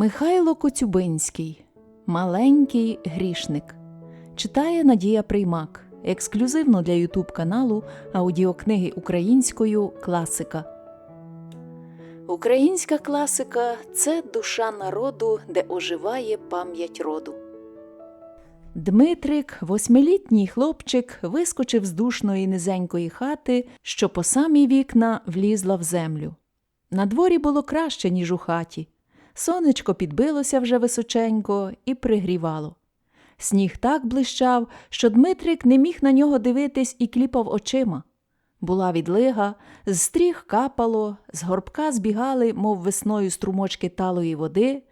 Михайло Коцюбинський Маленький грішник читає Надія Приймак ексклюзивно для Ютуб каналу аудіокниги українською Класика. Українська класика це душа народу, де оживає пам'ять роду. Дмитрик, восьмилітній хлопчик, вискочив з душної низенької хати, що по самі вікна влізла в землю. На дворі було краще, ніж у хаті. Сонечко підбилося вже височенько і пригрівало. Сніг так блищав, що Дмитрик не міг на нього дивитись і кліпав очима. Була відлига, з стріх капало, з горбка збігали, мов весною струмочки талої води.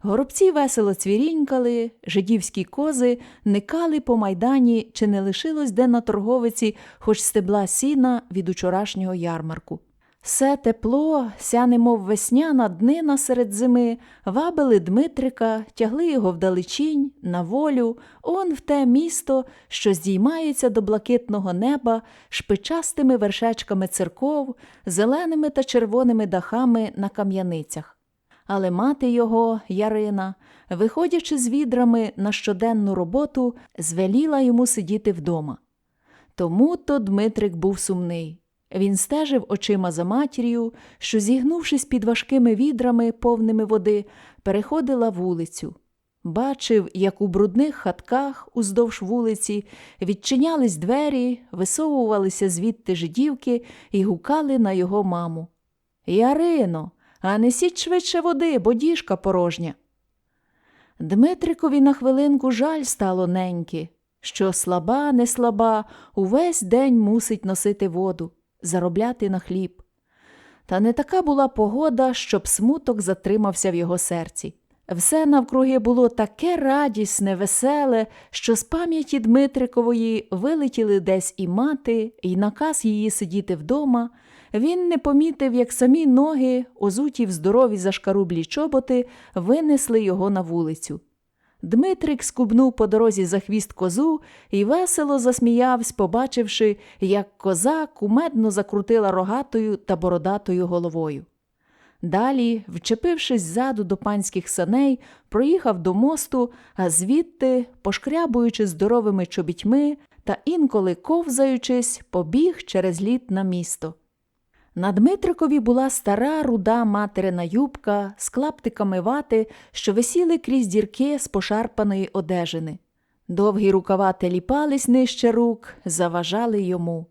Горобці весело цвірінькали, жидівські кози никали по майдані, чи не лишилось де на торговиці хоч стебла сіна від учорашнього ярмарку. Все тепло, ся немов весняна днина серед зими, вабили Дмитрика, тягли його вдалечінь, на волю, он в те місто, що здіймається до блакитного неба шпичастими вершечками церков, зеленими та червоними дахами на кам'яницях. Але мати його, Ярина, виходячи з відрами на щоденну роботу, звеліла йому сидіти вдома. Тому то Дмитрик був сумний. Він стежив очима за матір'ю, що, зігнувшись під важкими відрами, повними води, переходила вулицю. Бачив, як у брудних хатках уздовж вулиці відчинялись двері, висовувалися звідти жидівки і гукали на його маму. Ярино, а несіть швидше води, бо діжка порожня. Дмитрикові на хвилинку жаль стало неньки, що слаба, не слаба, увесь день мусить носити воду заробляти на хліб. Та не така була погода, щоб смуток затримався в його серці. Все навкруги було таке радісне, веселе, що з пам'яті Дмитрикової вилетіли десь і мати, і наказ її сидіти вдома. Він не помітив, як самі ноги, озуті в здорові зашкарублі чоботи, винесли його на вулицю. Дмитрик скубнув по дорозі за хвіст козу і весело засміявся, побачивши, як коза кумедно закрутила рогатою та бородатою головою. Далі, вчепившись ззаду до панських саней, проїхав до мосту, а звідти, пошкрябуючи здоровими чобітьми та інколи ковзаючись, побіг через лід на місто. На Дмитрикові була стара руда материна юбка з клаптиками вати, що висіли крізь дірки з пошарпаної одежини. Довгі рукава теліпались нижче рук, заважали йому.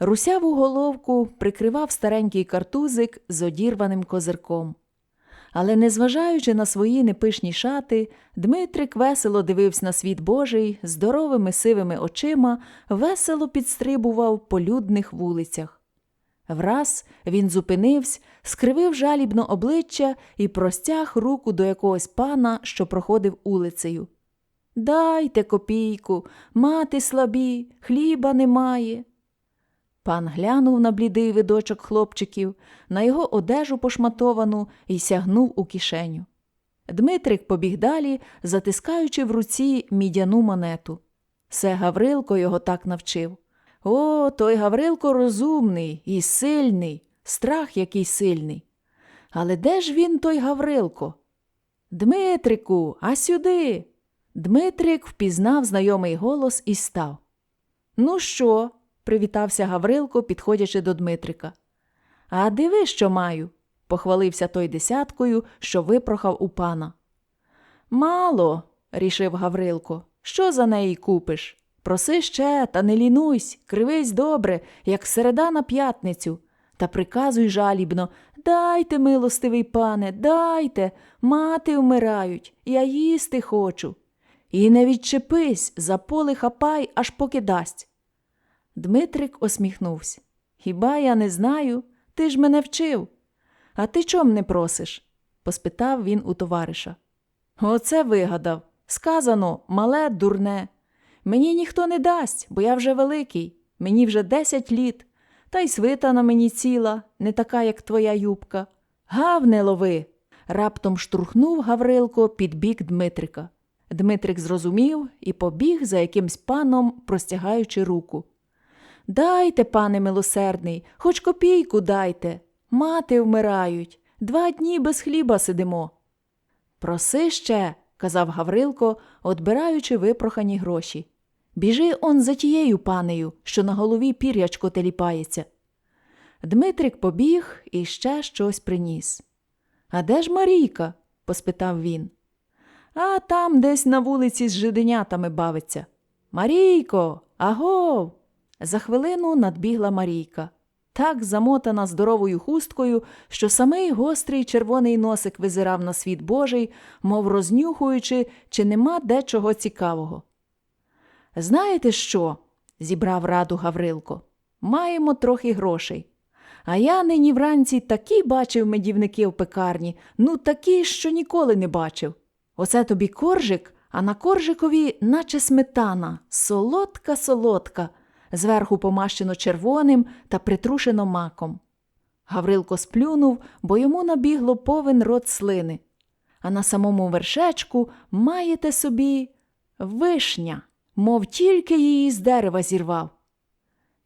Русяву головку прикривав старенький картузик з одірваним козирком. Але, незважаючи на свої непишні шати, Дмитрик весело дивився на світ Божий, здоровими сивими очима, весело підстрибував по людних вулицях. Враз він зупинився, скривив жалібно обличчя і простяг руку до якогось пана, що проходив улицею. Дайте копійку, мати слабі, хліба немає. Пан глянув на блідий видочок хлопчиків, на його одежу пошматовану і сягнув у кишеню. Дмитрик побіг далі, затискаючи в руці мідяну монету. Се Гаврилко його так навчив. О, той Гаврилко розумний і сильний, страх який сильний. Але де ж він, той Гаврилко? Дмитрику, а сюди. Дмитрик впізнав знайомий голос і став. Ну що? привітався Гаврилко, підходячи до Дмитрика. А диви, що маю, похвалився той десяткою, що випрохав у пана. Мало, рішив Гаврилко, що за неї купиш? Проси ще, та не лінуйсь, кривись добре, як середа на п'ятницю, та приказуй жалібно Дайте, милостивий пане, дайте, мати вмирають, я їсти хочу. І не відчепись, за поле хапай, аж поки дасть. Дмитрик осміхнувся. Хіба я не знаю? Ти ж мене вчив. А ти чом не просиш? поспитав він у товариша. Оце вигадав. Сказано мале, дурне. Мені ніхто не дасть, бо я вже великий, мені вже десять літ, та й свита на мені ціла, не така, як твоя юбка. Гавне лови. Раптом штурхнув Гаврилко під бік Дмитрика. Дмитрик зрозумів і побіг за якимсь паном, простягаючи руку. Дайте, пане милосердний, хоч копійку дайте. Мати вмирають. Два дні без хліба сидимо. Проси ще, казав Гаврилко, отбираючи випрохані гроші. Біжи он за тією панею, що на голові пірячко теліпається. Дмитрик побіг і ще щось приніс. А де ж Марійка? поспитав він. А там десь на вулиці з жиденятами бавиться. Марійко, агов. За хвилину надбігла Марійка. Так замотана здоровою хусткою, що самий гострий червоний носик визирав на світ Божий, мов рознюхуючи, чи нема дечого цікавого. Знаєте що? зібрав раду Гаврилко. Маємо трохи грошей. А я нині вранці такі бачив медівники в пекарні, ну такі, що ніколи не бачив. Оце тобі коржик, а на коржикові, наче сметана, солодка солодка, зверху помащено червоним та притрушено маком. Гаврилко сплюнув, бо йому набігло повен рот слини. А на самому вершечку маєте собі вишня, мов тільки її з дерева зірвав.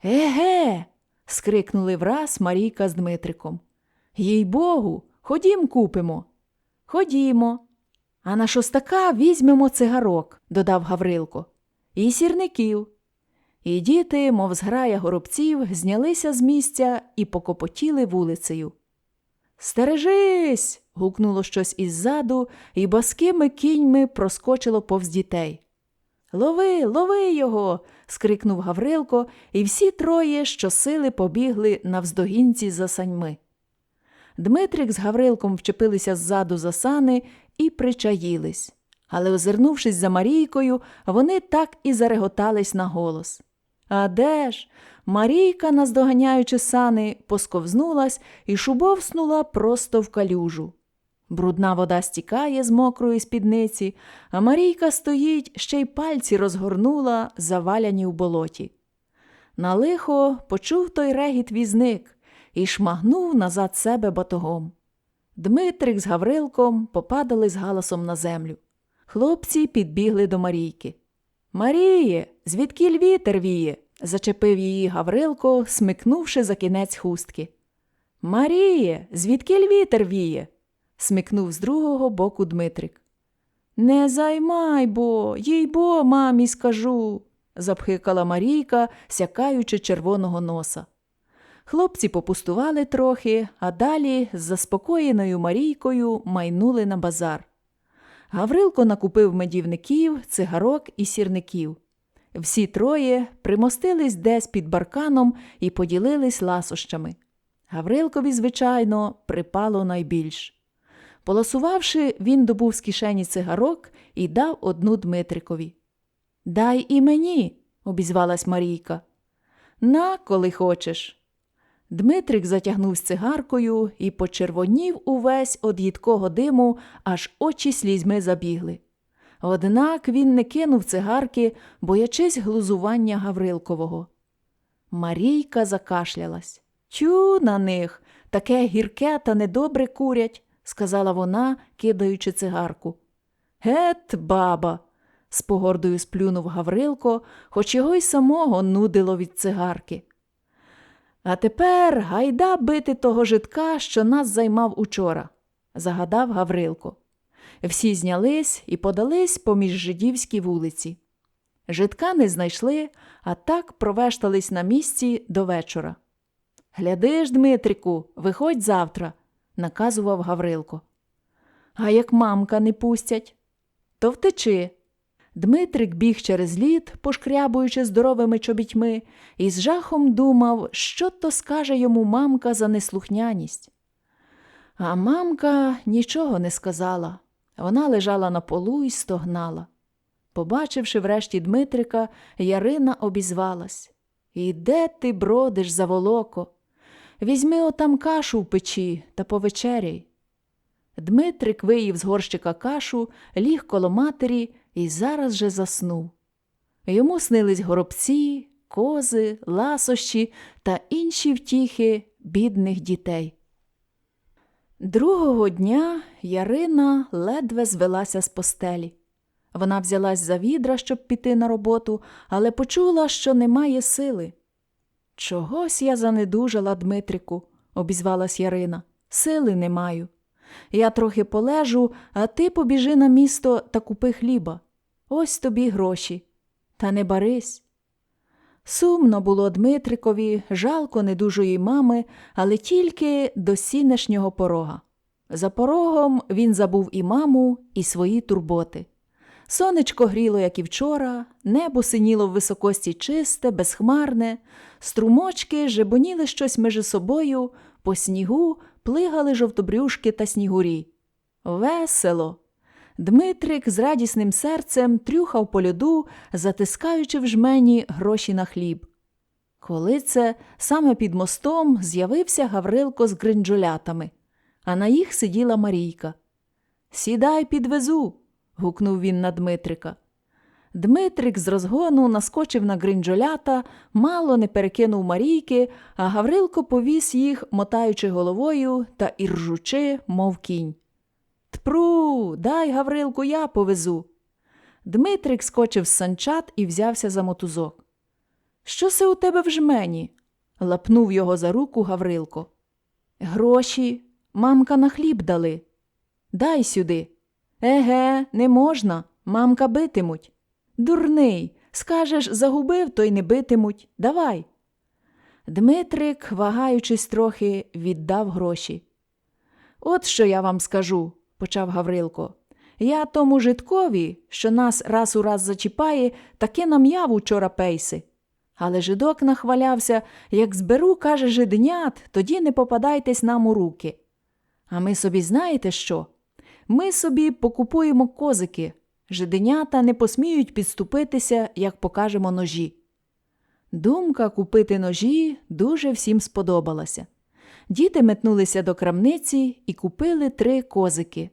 Еге. скрикнули враз Марійка з Дмитриком. Їй богу, ходім купимо. Ходімо. А на шостака візьмемо цигарок, додав Гаврилко, і сірників. І діти, мов зграя горобців, знялися з місця і покопотіли вулицею. Стережись. гукнуло щось іззаду, і баскими кіньми проскочило повз дітей. Лови, лови його. скрикнув Гаврилко, і всі троє щосили побігли навздогінці за саньми. Дмитрик з Гаврилком вчепилися ззаду за сани і причаїлись. Але, озирнувшись за Марійкою, вони так і зареготались на голос. А де ж? Марійка, наздоганяючи сани, посковзнулась і шубовснула просто в калюжу. Брудна вода стікає з мокрої спідниці, а Марійка стоїть, ще й пальці розгорнула, заваляні в болоті. На лихо почув той регіт візник і шмагнув назад себе батогом. Дмитрик з Гаврилком попадали з галасом на землю. Хлопці підбігли до Марійки. Маріє, звідки вітер віє? зачепив її Гаврилко, смикнувши за кінець хустки. Маріє, звідки вітер віє? смикнув з другого боку Дмитрик. Не займай бо, їй бо, мамі, скажу, запхикала Марійка, сякаючи червоного носа. Хлопці попустували трохи, а далі з заспокоєною Марійкою майнули на базар. Гаврилко накупив медівників, цигарок і сірників. Всі троє примостились десь під барканом і поділились ласощами. Гаврилкові, звичайно, припало найбільш. Полосувавши, він добув з кишені цигарок і дав одну Дмитрикові. Дай і мені, обізвалась Марійка. На, коли хочеш. Дмитрик затягнув цигаркою і почервонів увесь од їдкого диму, аж очі слізьми забігли. Однак він не кинув цигарки, боячись глузування Гаврилкового. Марійка закашлялась. Тю на них, таке гірке та недобре курять, сказала вона, кидаючи цигарку. Гет, баба, з погордою сплюнув Гаврилко, хоч його й самого нудило від цигарки. А тепер гайда бити того житка, що нас займав учора, загадав Гаврилко. Всі знялись і подались поміж жидівські вулиці. Житка не знайшли, а так провештались на місці до вечора. Гляди ж, Дмитрику, виходь завтра, наказував Гаврилко. А як мамка не пустять, то втечи. Дмитрик біг через лід, пошкрябуючи здоровими чобітьми, і з жахом думав, що то скаже йому мамка за неслухняність. А мамка нічого не сказала. Вона лежала на полу і стогнала. Побачивши врешті Дмитрика, Ярина обізвалась. І ти бродиш за волоко? Візьми отам кашу в печі та повечеряй. Дмитрик виїв з горщика кашу, ліг коло матері і зараз же заснув. Йому снились горобці, кози, ласощі та інші втіхи бідних дітей. Другого дня Ярина ледве звелася з постелі. Вона взялась за відра, щоб піти на роботу, але почула, що немає сили. Чогось я занедужала, Дмитрику, обізвалась Ярина. Сили не маю. Я трохи полежу, а ти побіжи на місто та купи хліба. Ось тобі гроші. Та не барись. Сумно було Дмитрикові, жалко недужої мами, але тільки до сінешнього порога. За порогом він забув і маму, і свої турботи. Сонечко гріло, як і вчора, небо синіло в високості чисте, безхмарне, струмочки жебоніли щось між собою, по снігу плигали жовтобрюшки та снігурі. Весело. Дмитрик з радісним серцем трюхав по льоду, затискаючи в жмені гроші на хліб. Коли це саме під мостом з'явився Гаврилко з гринджолятами, а на їх сиділа Марійка. Сідай, підвезу. гукнув він на Дмитрика. Дмитрик з розгону наскочив на гринджолята, мало не перекинув Марійки, а Гаврилко повіз їх, мотаючи головою та іржучи, мов кінь. Тпру, дай, Гаврилку, я повезу. Дмитрик скочив з санчат і взявся за мотузок. Що це у тебе в жмені? лапнув його за руку Гаврилко. Гроші, мамка на хліб дали. Дай сюди. Еге, не можна, мамка битимуть. Дурний, скажеш, загубив, то й не битимуть. Давай. Дмитрик, вагаючись трохи, віддав гроші. От що я вам скажу, почав Гаврилко. Я тому житкові, що нас раз у раз зачіпає, таки нам'яв учора пейси. Але жидок нахвалявся, як зберу, каже, жиденят, тоді не попадайтесь нам у руки. А ми собі знаєте що? Ми собі покупуємо козики. Жиденята не посміють підступитися, як покажемо ножі. Думка купити ножі дуже всім сподобалася. Діти метнулися до крамниці і купили три козики.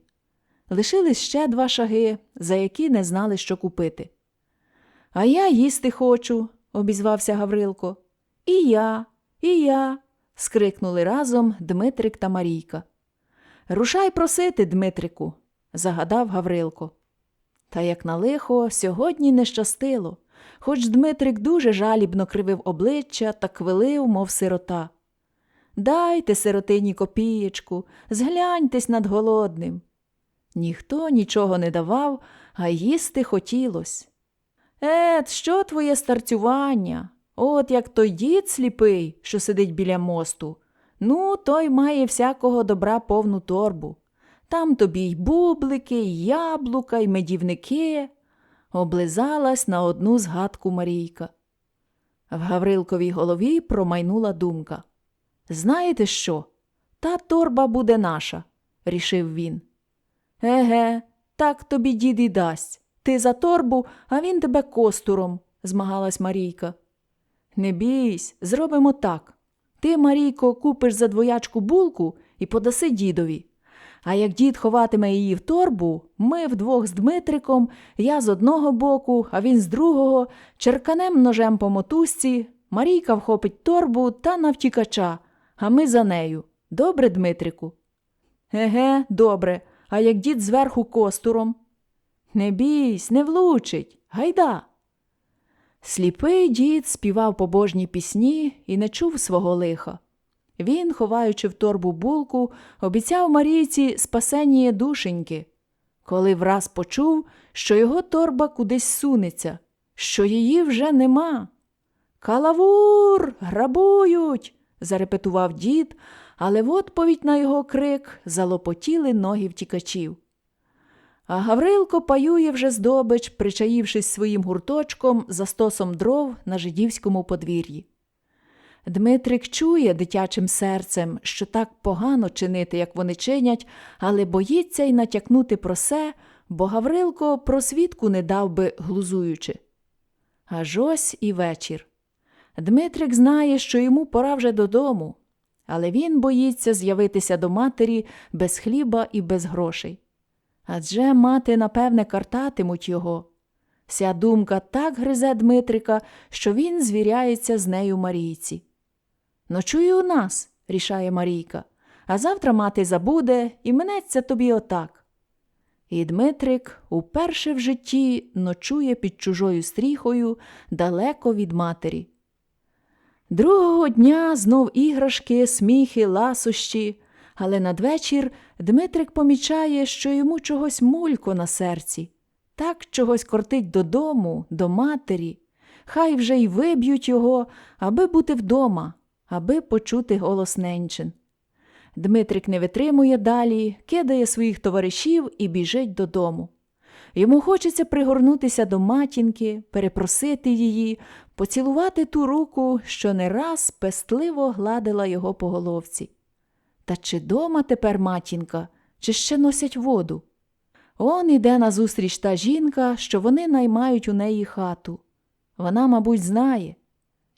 Лишились ще два шаги, за які не знали, що купити. А я їсти хочу, обізвався Гаврилко. І я, і я. скрикнули разом Дмитрик та Марійка. Рушай просити, Дмитрику, загадав Гаврилко. Та як на лихо, сьогодні не щастило, хоч Дмитрик дуже жалібно кривив обличчя та квилив, мов сирота. Дайте сиротині копієчку, згляньтесь над голодним. Ніхто нічого не давав, а їсти хотілось. Ет, що твоє старцювання? От як той дід сліпий, що сидить біля мосту. Ну, той має всякого добра повну торбу. Там тобі й бублики, й яблука, й медівники. Облизалась на одну згадку Марійка. В Гаврилковій голові промайнула думка. Знаєте що? Та торба буде наша, рішив він. Еге, так тобі дід і дасть. Ти за торбу, а він тебе костуром, змагалась Марійка. Не бійсь, зробимо так. Ти, Марійко, купиш за двоячку булку і подаси дідові. А як дід ховатиме її в торбу, ми вдвох з Дмитриком, я з одного боку, а він з другого, черканем ножем по мотузці, Марійка вхопить торбу та навтікача, а ми за нею. Добре, Дмитрику? Еге, добре, а як дід зверху костуром? Не бійсь, не влучить, гайда. Сліпий дід співав побожні пісні і не чув свого лиха. Він, ховаючи в торбу булку, обіцяв Марійці спасеніє душеньки, коли враз почув, що його торба кудись сунеться, що її вже нема. Калавур, грабують, зарепетував дід, але в відповідь на його крик залопотіли ноги втікачів. А Гаврилко паює вже здобич, причаївшись своїм гурточком за стосом дров на жидівському подвір'ї. Дмитрик чує дитячим серцем, що так погано чинити, як вони чинять, але боїться й натякнути про се, бо Гаврилко про свідку не дав би глузуючи. Аж ось і вечір. Дмитрик знає, що йому пора вже додому, але він боїться з'явитися до матері без хліба і без грошей. Адже мати, напевне, картатимуть його. Ся думка так гризе Дмитрика, що він звіряється з нею Марійці. Ночуй у нас, рішає Марійка, а завтра мати забуде і минеться тобі отак. І Дмитрик уперше в житті ночує під чужою стріхою далеко від матері. Другого дня знов іграшки, сміхи, ласощі, Але надвечір Дмитрик помічає, що йому чогось мулько на серці. Так чогось кортить додому, до матері. Хай вже й виб'ють його, аби бути вдома, аби почути голос ненчин. Дмитрик не витримує далі, кидає своїх товаришів і біжить додому. Йому хочеться пригорнутися до матінки, перепросити її, поцілувати ту руку, що не раз пестливо гладила його по головці. Та чи дома тепер матінка, чи ще носять воду? Он іде назустріч та жінка, що вони наймають у неї хату. Вона, мабуть, знає.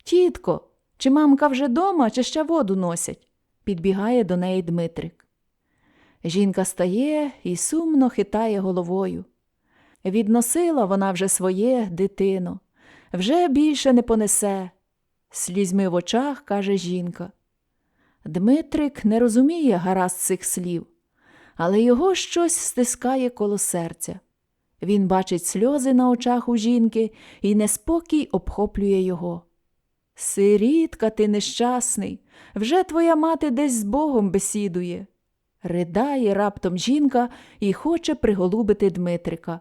Тітко, чи мамка вже дома, чи ще воду носять? підбігає до неї Дмитрик. Жінка стає і сумно хитає головою. Відносила вона вже своє дитино, вже більше не понесе. Слізьми в очах каже жінка. Дмитрик не розуміє гаразд цих слів, але його щось стискає коло серця. Він бачить сльози на очах у жінки і неспокій обхоплює його. Сирітка, ти нещасний, вже твоя мати десь з Богом бесідує. Ридає раптом жінка і хоче приголубити Дмитрика.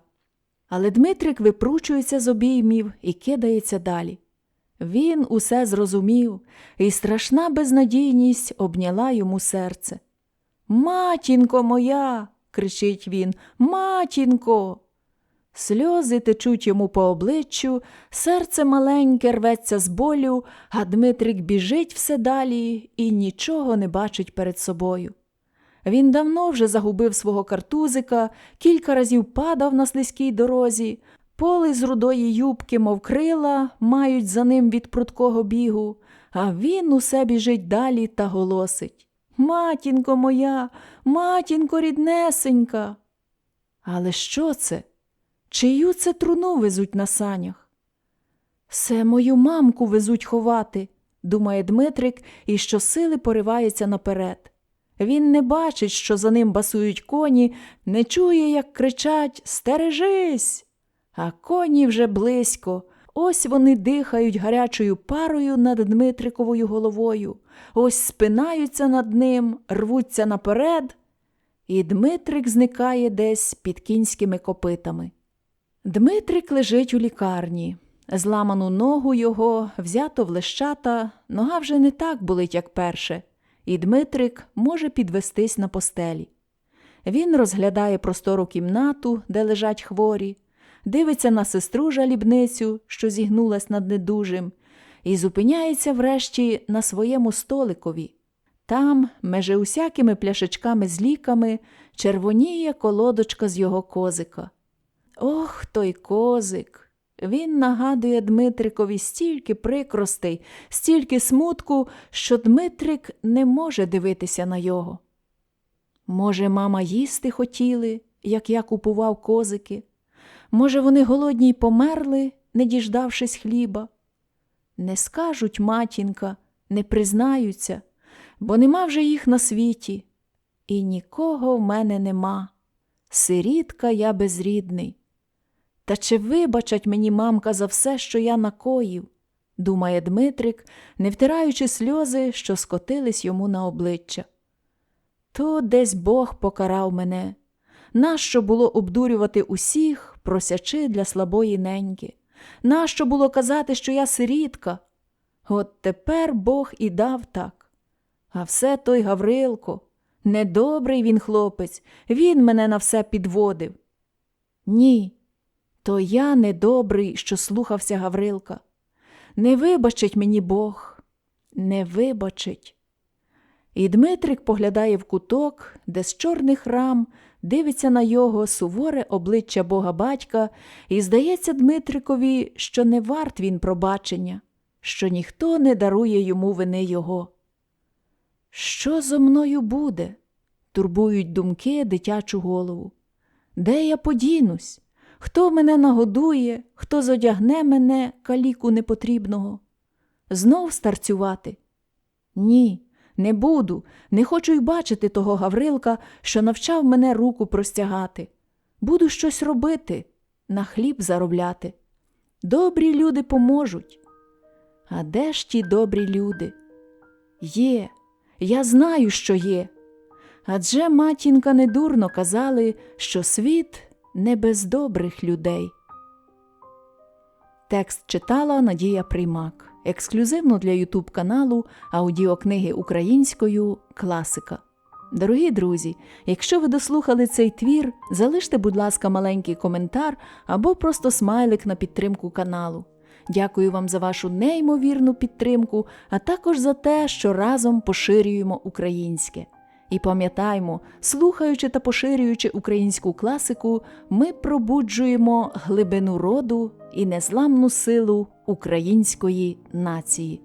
Але Дмитрик випручується з обіймів і кидається далі. Він усе зрозумів, і страшна безнадійність обняла йому серце. Матінко моя. кричить він, матінко. Сльози течуть йому по обличчю, серце маленьке рветься з болю, а Дмитрик біжить все далі і нічого не бачить перед собою. Він давно вже загубив свого картузика, кілька разів падав на слизькій дорозі, поли з рудої юбки, мов крила, мають за ним від прудкого бігу, а він усе біжить далі та голосить Матінко моя, матінко ріднесенька. Але що це? Чию це труну везуть на санях? Все мою мамку везуть ховати, думає Дмитрик і щосили поривається наперед. Він не бачить, що за ним басують коні, не чує, як кричать Стережись. А коні вже близько. Ось вони дихають гарячою парою над Дмитриковою головою, ось спинаються над ним, рвуться наперед, і Дмитрик зникає десь під кінськими копитами. Дмитрик лежить у лікарні. Зламану ногу його взято в лещата, нога вже не так болить, як перше, і Дмитрик може підвестись на постелі. Він розглядає простору кімнату, де лежать хворі, дивиться на сестру жалібницю, що зігнулась над недужим, і зупиняється врешті на своєму столикові. Там, меже усякими пляшечками з ліками, червоніє колодочка з його козика. Ох, той козик. Він нагадує Дмитрикові стільки прикростей, стільки смутку, що Дмитрик не може дивитися на його. Може, мама їсти хотіли, як я купував козики? Може, вони голодні й померли, не діждавшись хліба? Не скажуть матінка, не признаються, бо нема вже їх на світі, і нікого в мене нема. Сирітка я безрідний. Та чи вибачать мені мамка за все, що я накоїв? думає Дмитрик, не втираючи сльози, що скотились йому на обличчя. То десь Бог покарав мене. Нащо було обдурювати усіх, просячи для слабої неньки? Нащо було казати, що я сирітка? От тепер Бог і дав так. А все той Гаврилко, недобрий він хлопець, він мене на все підводив. Ні, то я недобрий, що слухався Гаврилка. Не вибачить мені Бог, не вибачить. І Дмитрик поглядає в куток, де з чорних рам дивиться на його суворе обличчя Бога батька, і здається Дмитрикові, що не варт він пробачення, що ніхто не дарує йому вини його. Що зо мною буде? турбують думки дитячу голову. Де я подінусь? Хто мене нагодує, хто зодягне мене каліку непотрібного? Знов старцювати? Ні, не буду, не хочу й бачити того Гаврилка, що навчав мене руку простягати. Буду щось робити, на хліб заробляти. Добрі люди поможуть. А де ж ті добрі люди? Є, я знаю, що є. Адже матінка недурно казали, що світ не без добрих людей. Текст читала Надія Приймак. Ексклюзивно для Ютуб каналу аудіокниги українською Класика. Дорогі друзі, якщо ви дослухали цей твір, залиште, будь ласка, маленький коментар або просто смайлик на підтримку каналу. Дякую вам за вашу неймовірну підтримку, а також за те, що разом поширюємо українське. І пам'ятаймо, слухаючи та поширюючи українську класику, ми пробуджуємо глибину роду і незламну силу української нації.